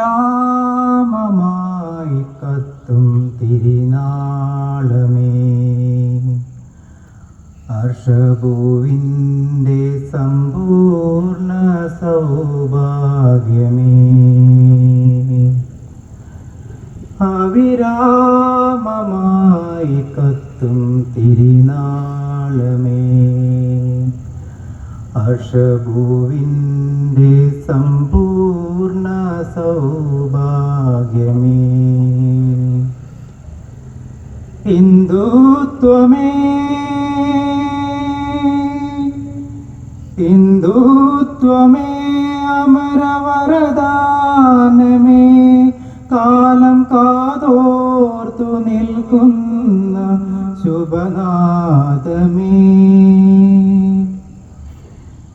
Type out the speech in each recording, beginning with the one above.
അവിരാമമായി കത്തും തിരിനാളമേ. ഹർഷഭൂവിന്റെ സമ്പൂർണ സൗഭാഗ്യമേ. അവിരാമമായി കത്തും തിരിനാളമേ. ഹർഷഭൂവിന്റെ സമ്പൂർണ സൗഭാഗ്യമേ. ഹിന്ദുത്വമേ ഹിന്ദുത്വമേ അമരവരദാനമേ. കാലം കാതോർത്തു നിൽക്കുന്ന ശുഭനാഥമേ.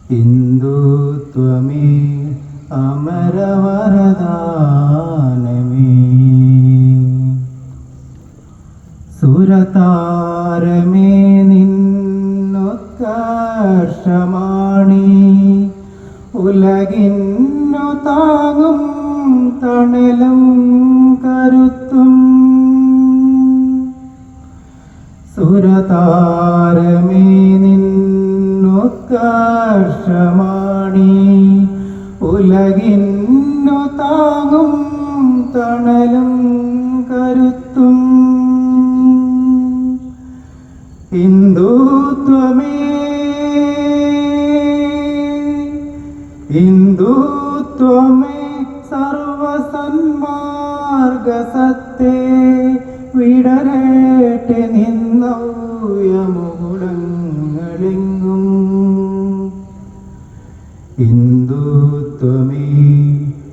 ഹിന്ദുത്വമേ അമരവരദാനമേ. സുരതാരമേ നിന്നുത്കർഷമാണി. ഉലകിന്നു താങ്ങും തണലും കരുത്തും. സുരതാരമേ നിന്നുത്കർഷമാണി ഉലകിന്നു താങ്ങും തണലും കരുത്തും. ഹിന്ദുത്വമേ. ഹിന്ദുത്വമേ സർവസന്മാർഗസത്തെ വിടരേട്ടെ നിന്നൗയമുകുടങ്ങളെങ്ങും ഹിന്ദുത്വമേ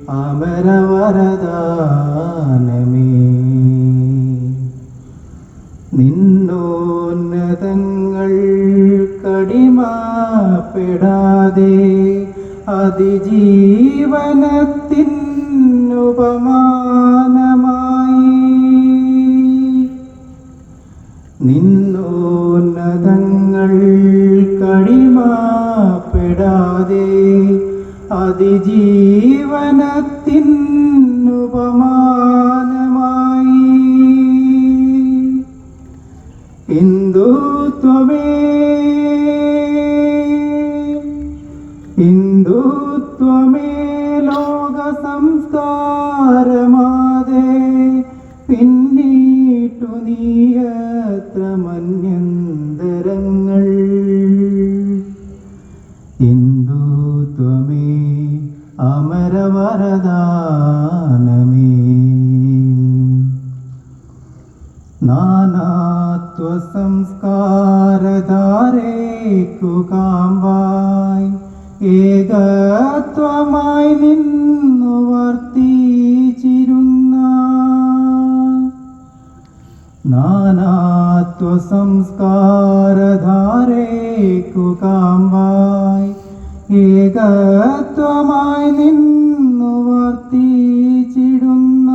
അമരവരദാനമേ. നിന്നോന്നതങ്ങൾ കടിമാപ്പെടാതെ അതിജീവനത്തിനുപമാനമായി. നിന്നോന്നതങ്ങൾ കടിമപ്പെടാതെ അതിജീവനത്തിനുപമാനമായി. ഹിന്ദുത്വമേ ഹിന്ദുത്വമേ ലോക സംസ്കാരമാതെ അമരവരദാനമേ. നാനാത്വസംസ്കാരധാരേക്കു കാമ്പായി ഏകത്വമായി നിന്നു വർത്തിച്ചിരുന്ന നാനാത്വസംസ്കാരധാരേക്കു കാമ്പായി ഏകത്വമായി നിന്നു വർത്തിച്ചിടുന്ന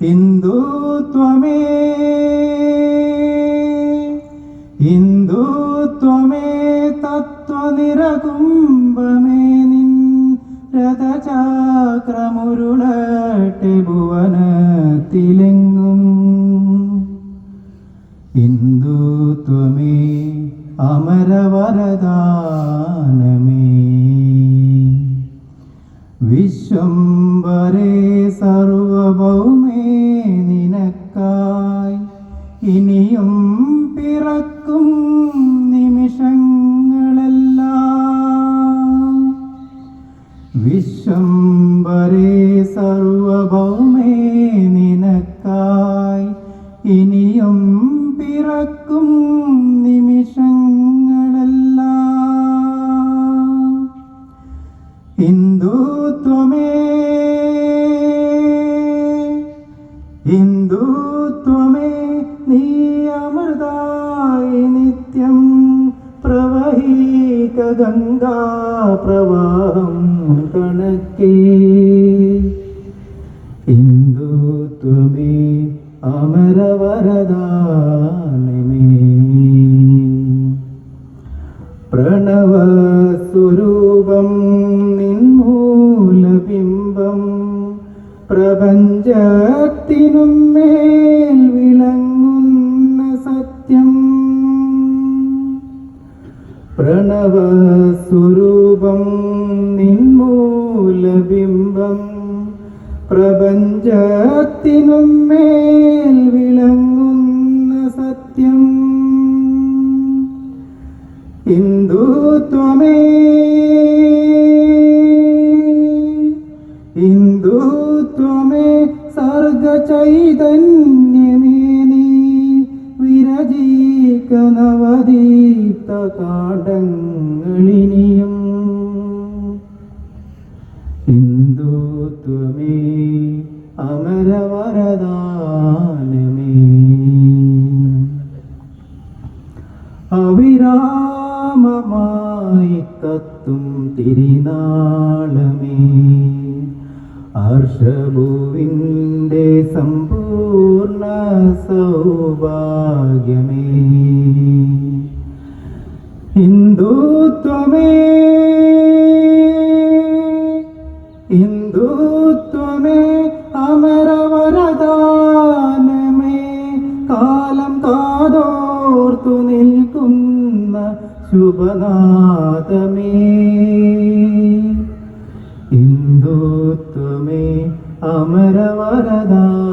ഹിന്ദുത്വമേ ഹിന്ദുത്വമേ തത്വനിരകുംഭമേ നിൻ രഥചക്രമുരുളട്ടെ ഭുവനത്തിലെങ്ങും. ഹിന്ദുത്വമേ. അമരവരദാനമേ. വിശ്വംബരേ സർവഭൗമേ നിനക്കായി ഇനിയും പിറക്കും നിമിഷങ്ങളെല്ലാം. വിശ്വംബരേ സർവഭൗമേ ഹിന്ദുത്വമേ. ഹിന്ദുത്വമേ നീ അമൃതായി നിത്യം പ്രവഹിക ഗംഗാ പ്രവാഹം കണക്കേ. മേൽ വിളങ്ങുന്ന സത്യം. പ്രണവസ്വരൂപം നിന്മൂലബിംബം പ്രപഞ്ചത്തിനും മേൽ വിളങ്ങുന്ന സത്യം. ഹിന്ദുത്വമേ ഹിന്ദുത്വമേ സർഗചൈതന്യമേ നീ വിരചീക നവദീപ്ത കാടങ്ങളിനിയും ഹിന്ദുത്വമേ അമരവരദാനമേ. അവിരാമമായി കത്തും തിരിനാളമേ. ഹർഷഭുവിന്റെ സമ്പൂർണ സൗഭാഗ്യമേ. ഹിന്ദുത്വമേ ഹിന്ദുത്വമേ അമരവരദാനമേ. കാലം കാതോർത്തു നിൽക്കുന്ന ശുഭനാഥമേ. ഹിന്ദുത്വമേ അമരവരദാനമേ